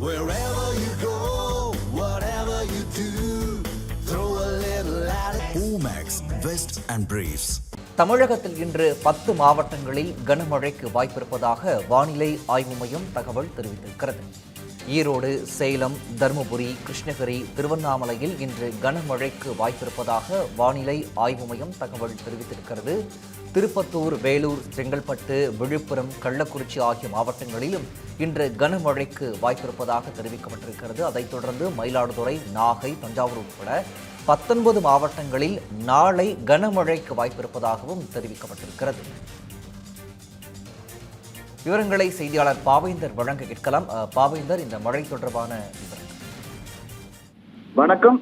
Wherever you go, whatever you do, throw a little at it. Omax, Vest and Briefs. தமிழகத்தில் இன்று பத்து மாவட்டங்களில் கனமழைக்கு வாய்ப்பிருப்பதாக வானிலை ஆய்வு மையம் தகவல் தெரிவித்திருக்கிறது ஈரோடு சேலம் தருமபுரி கிருஷ்ணகிரி திருவண்ணாமலையில் இன்று கனமழைக்கு வாய்ப்பிருப்பதாக வானிலை ஆய்வு மையம் தகவல் தெரிவித்திருக்கிறது திருப்பத்தூர் வேலூர் செங்கல்பட்டு விழுப்புரம் கள்ளக்குறிச்சி ஆகிய மாவட்டங்களிலும் இன்று கனமழைக்கு வாய்ப்பிருப்பதாக தெரிவிக்கப்பட்டிருக்கிறது. அதைத் தொடர்ந்து மயிலாடுதுறை நாகை தஞ்சாவூர் உட்பட பத்தொன்பது மாவட்டங்களில் நாளை கனமழைக்கு வாய்ப்பிருப்பதாகவும் தெரிவிக்கப்பட்டிருக்கிறது. விவரங்களை செய்தியாளர் பாவேந்தர் வழங்க கேட்கலாம். பாவேந்தர் இந்த மழை தொடர்பான விவரங்கள். வணக்கம்.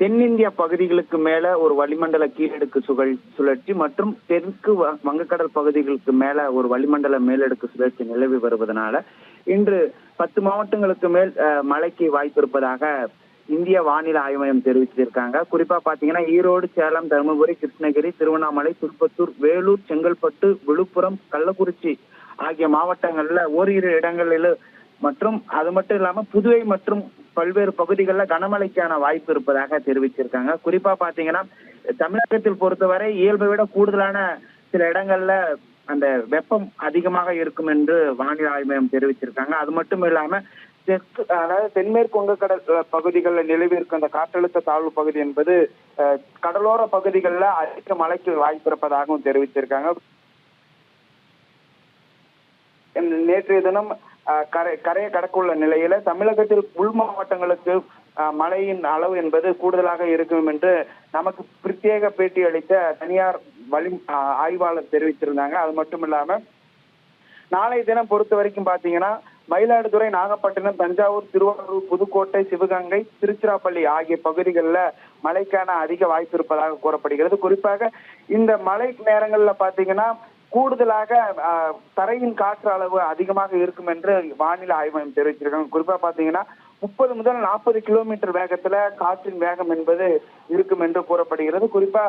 தென்னிந்திய பகுதிகளுக்கு மேல ஒரு வளிமண்டல கீழடுக்கு சுழல் சுழற்சி மற்றும் தெற்கு வ- வங்கக்கடல் பகுதிகளுக்கு மேல ஒரு வளிமண்டல மேலடுக்கு சுழற்சி நிலவி வருவதனால இன்று பத்து மாவட்டங்களுக்கு மேல் அஹ், மழைக்கு வாய்ப்பு இருப்பதாக இந்திய வானிலை ஆய்வு மையம் தெரிவிச்சிருக்காங்க குறிப்பா பாத்தீங்கன்னா ஈரோடு சேலம் தருமபுரி கிருஷ்ணகிரி திருவண்ணாமலை திருப்பத்தூர் வேலூர் செங்கல்பட்டு விழுப்புரம் கள்ளக்குறிச்சி ஆகிய மாவட்டங்கள்ல ஓரிரு இடங்களில் மற்றும் அது மட்டும் இல்லாம புதுவை மற்றும் பல்வேறு பகுதிகளில் கனமழைக்கான வாய்ப்பு இருப்பதாக தெரிவிச்சிருக்காங்க. குறிப்பா பாத்தீங்கன்னா தமிழகத்தில் பொறுத்தவரை இயல்பை விட கூடுதலான சில இடங்கள்ல அந்த வெப்பம் அதிகமாக இருக்கும் என்று வானிலை ஆய்வு மையம் தெரிவிச்சிருக்காங்க. அது மட்டும் இல்லாம தெற்கு அதாவது தென்மேற்கு வங்கக்கடல் பகுதிகளில் நிலவி இருக்கும் அந்த காற்றழுத்த தாழ்வு பகுதி என்பது அஹ், கடலோர பகுதிகளில் அதிக மழைக்கு வாய்ப்பு இருப்பதாகவும் தெரிவிச்சிருக்காங்க. நேற்றைய தினம் கரை கரையை கடக்குள்ள நிலையில தமிழகத்தில் உள் மாவட்டங்களுக்கு அஹ், மழையின் அளவு என்பது கூடுதலாக இருக்கும் என்று நமக்கு பிரத்யேக பேட்டி அளித்த தனியார் வழி அஹ், ஆய்வாளர் தெரிவித்திருந்தாங்க. அது மட்டும் இல்லாம நாளைய தினம் பொறுத்த வரைக்கும் பாத்தீங்கன்னா மயிலாடுதுறை நாகப்பட்டினம் தஞ்சாவூர் திருவாரூர் புதுக்கோட்டை சிவகங்கை திருச்சிராப்பள்ளி ஆகிய பகுதிகளில் மழைக்கான அதிக வாய்ப்பு இருப்பதாக கூறப்படுகிறது. குறிப்பாக இந்த மழை நேரங்கள்ல பாத்தீங்கன்னா கூடுதலாக தரையின் காற்று அளவு அதிகமாக இருக்கும் என்று வானிலை ஆய்வு மையம் தெரிவிச்சிருக்காங்க குறிப்பா பாத்தீங்கன்னா முப்பது முதல் நாற்பது கிலோமீட்டர் வேகத்துல காற்றின் வேகம் என்பது இருக்கும் என்று கூறப்படுகிறது. குறிப்பா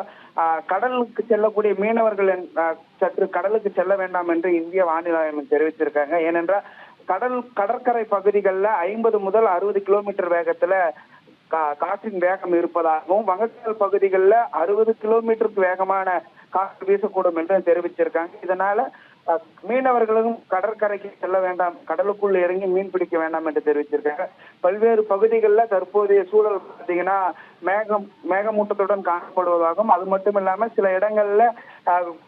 கடலுக்கு செல்லக்கூடிய மீனவர்கள் என்- சற்று கடலுக்கு செல்ல வேண்டாம் என்று இந்திய வானிலை ஆய்வு தெரிவிச்சிருக்காங்க ஏனென்றால் கடல் கடற்கரை பகுதிகளில் ஐம்பது முதல் அறுபது கிலோமீட்டர் வேகத்துல கா- காற்றின் வேகம் இருப்பதாகவும் வங்கக்கடல் பகுதிகளில் அறுபது கிலோமீட்டருக்கு வேகமான காற்று வீசக்கூடும் என்று தெரிவிச்சிருக்காங்க. இதனால மீனவர்களும் கடற்கரைக்கு செல்ல வேண்டாம் கடலுக்குள் இறங்கி மீன் பிடிக்க வேண்டாம் என்று தெரிவிச்சிருக்காங்க. பல்வேறு பகுதிகளில் தற்போதைய சூழல் பார்த்தீங்கன்னா மேகம் மேகமூட்டத்துடன் காணப்படுவதாகவும் அது மட்டும் இல்லாம சில இடங்கள்ல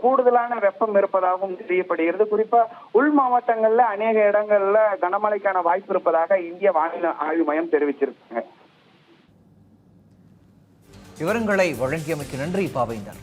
கூடுதலான வெப்பம் இருப்பதாகவும் தெரியப்படுகிறது. குறிப்பா உள் மாவட்டங்கள்ல அநேக இடங்கள்ல கனமழைக்கான வாய்ப்பு இருப்பதாக இந்திய வானிலை ஆய்வு மையம் தெரிவிச்சிருக்காங்க. விவரங்களை வழங்கியமைக்கு நன்றி பாவேந்தர்